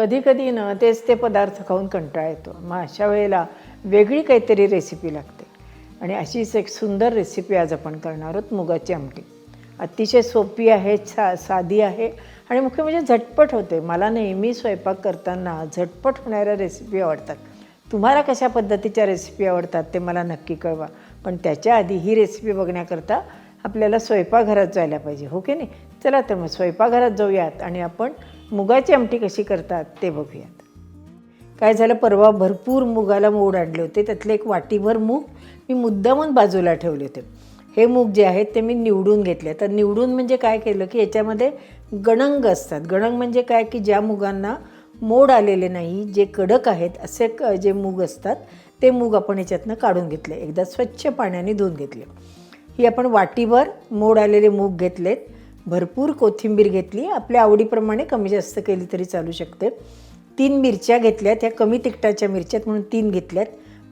कधी कधी ना तेच ते पदार्थ खाऊन कंटाळा येतो. मग अशा वेळेला वेगळी काहीतरी रेसिपी लागते. आणि अशीच एक सुंदर रेसिपी आज आपण करणार आहोत मुगाची आमटी. अतिशय सोपी आहे सा साधी आहे आणि मुख्य म्हणजे झटपट होते. मला नेहमी स्वयंपाक करताना झटपट होणाऱ्या रेसिपी आवडतात. तुम्हाला कशा पद्धतीच्या रेसिपी आवडतात ते मला नक्की कळवा. पण त्याच्या आधी ही रेसिपी बघण्याकरता आपल्याला स्वयंपाकघरात जायला पाहिजे हो की नाही? चला तर मग स्वयंपाकघरात जाऊयात आणि आपण मुगाची आमटी कशी करतात ते बघूयात. काय झालं परवा भरपूर मुगाला मोड आणले होते. त्यातले एक वाटीभर मूग मी मुद्दामून बाजूला ठेवले होते. हे मूग जे आहेत ते मी निवडून घेतले. तर निवडून म्हणजे काय केलं की याच्यामध्ये गणंग असतात. गणंग म्हणजे काय की ज्या मुगांना मोड आलेले नाही जे कडक आहेत असे क जे मूग असतात ते मूग आपण याच्यातनं काढून घेतले. एकदा स्वच्छ पाण्याने धुवून घेतले. ही आपण वाटीभर मोड आलेले मूग घेतलेत. भरपूर कोथिंबीर घेतली. आपल्या आवडीप्रमाणे कमी जास्त केली तरी चालू शकते. तीन मिरच्या घेतल्यात ह्या कमी तिखटाच्या मिरच्यात म्हणून तीन घेतल्यात.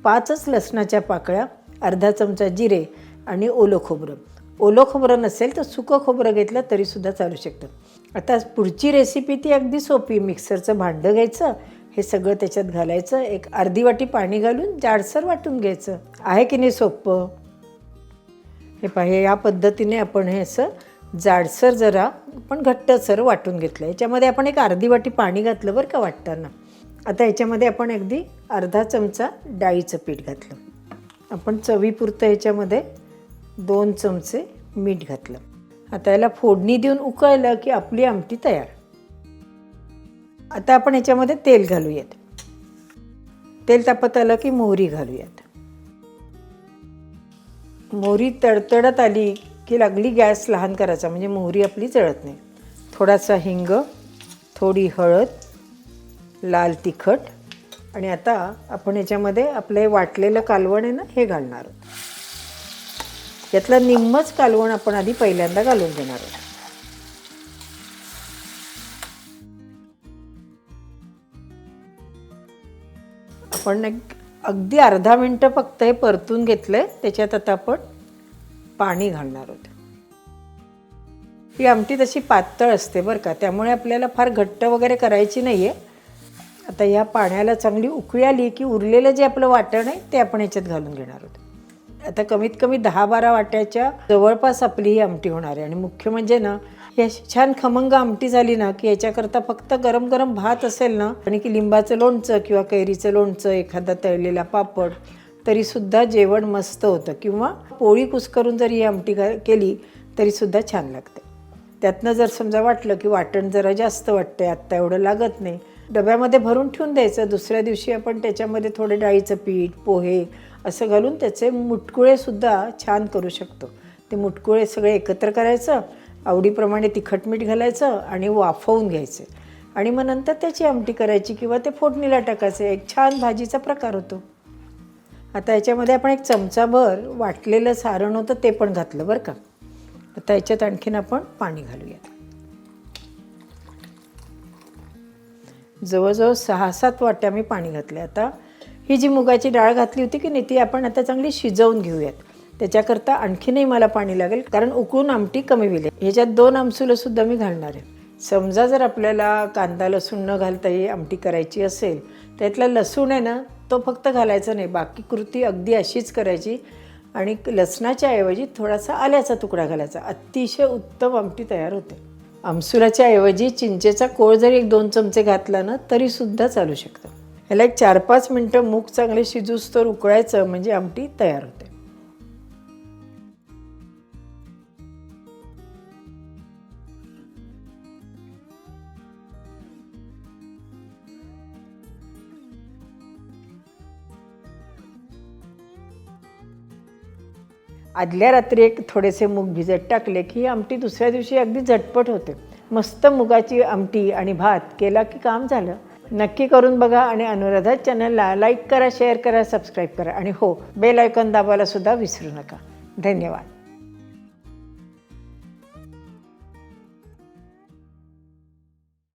पाचच लसणाच्या पाकळ्या अर्धा चमचा जिरे आणि ओलं खोबरं. ओलं खोबरं नसेल तर सुकं खोबरं घेतलं तरीसुद्धा चालू शकतं. आता पुढची रेसिपी ती अगदी सोपी. मिक्सरचं भांडं घ्यायचं. हे सगळं त्याच्यात घालायचं. एक अर्धी वाटी पाणी घालून जाडसर वाटून घ्यायचं. आहे की नाही सोपं? हे पाहे या पद्धतीने आपण हे असं जाडसर जरा पण घट्टसर वाटून घेतलं. याच्यामध्ये आपण एक अर्धी वाटी पाणी घातलं बरं का वाटताना. आता याच्यामध्ये आपण अगदी अर्धा चमचा डाळीचं पीठ घातलं. आपण चवीपुरतं याच्यामध्ये दोन चमचे मीठ घातलं. आता याला फोडणी देऊन उकळलं की आपली आमटी तयार. आता आपण याच्यामध्ये तेल घालूयात. तेल तापत आलं की मोहरी घालूयात. मोहरी तडतडत आली की लागली गॅस लहान करायचा म्हणजे मोहरी आपली जळत नाही. थोडासा हिंग थोडी हळद लाल तिखट आणि आता आपण याच्यामध्ये आपलं हे वाटलेलं कालवण आहे ना हे घालणार आहोत. यातलं निम्मच कालवण आपण आधी पहिल्यांदा घालून घेणार आहोत. आपण एक अगदी अर्धा मिनटं फक्त हे परतून घेतलं आहे त्याच्यात आता आपण पाणी घालणार होते. ही आमटी तशी पातळ असते बरं का त्यामुळे आपल्याला फार घट्ट वगैरे करायची नाही आहे आता या पाण्याला चांगली उकळी आली की उरलेलं जे आपलं वाटण आहे ते आपण याच्यात घालून घेणार आहोत आता कमीत कमी दहा बारा वाट्याच्या जवळपास आपली ही आमटी होणार आहे. आणि मुख्य म्हणजे ना ही अशी छान खमंग आमटी झाली ना की याच्याकरता फक्त गरम गरम भात असेल ना आणि की लिंबाचं लोणचं किंवा कैरीचं लोणचं एखादा तळलेला पापड तरीसुद्धा जेवण मस्त होतं. किंवा पोळी कुस्करून जरी ही आमटी केली तरीसुद्धा छान लागते. त्यातनं जर समजा वाटलं की वाटण जरा जास्त वाटते आत्ता एवढं लागत नाही डब्यामध्ये भरून ठेवून द्यायचं. दुसऱ्या दिवशी आपण त्याच्यामध्ये थोडे डाळीचं पीठ पोहे असं घालून त्याचे मुटकुळेसुद्धा छान करू शकतो. ते मुटकुळे सगळे एकत्र करायचं आवडीप्रमाणे तिखट मीठ घालायचं आणि वाफवून घ्यायचे. आणि मग नंतर त्याची आमटी करायची किंवा ते फोडणीला टाकायचं. एक छान भाजीचा प्रकार होतो. आता याच्यामध्ये आपण एक चमचाभर वाटलेलं सारण होतं ते पण घातलं बरं का. आता याच्यात आणखीन आपण पाणी घालूया जवळजवळ सहा सात वाट्या मी पाणी घातले आता. ही जी मुगाची डाळ घातली होती की नाही ती आपण आता चांगली शिजवून घेऊयात. त्याच्याकरता आणखीनही मला पाणी लागेल कारण उकळून आमटी कमी होईल. ह्याच्यात दोन आमसुलंसुद्धा मी घालणार आहे. समजा जर आपल्याला कांदा लसूण न घालता ही आमटी करायची असेल त्यातला लसूण आहे ना तो फक्त घालायचा नाही बाकी कृती अगदी अशीच करायची. आणि लसणाच्या ऐवजी थोडासा आल्याचा तुकडा घालायचा. अतिशय उत्तम आमटी तयार होते. आमसुराच्या ऐवजी चिंचेचा कोळ जरी एक दोन चमचे घातला ना तरीसुद्धा चालू शकतं. ह्याला एक चार पाच मिनटं मूग चांगले शिजूस तर उकळायचं म्हणजे आमटी तयार होते. आदल्या रात्री एक थोडेसे मूग भिजत टाकले की आमटी दुसऱ्या दिवशी अगदी झटपट होते. मस्त मुगाची आमटी आणि भात केला की काम झालं. नक्की करून बघा आणि अनुराधा चॅनलला लाईक करा शेअर करा सबस्क्राईब करा आणि हो बेल आयकॉन दाबायला सुद्धा विसरू नका. धन्यवाद.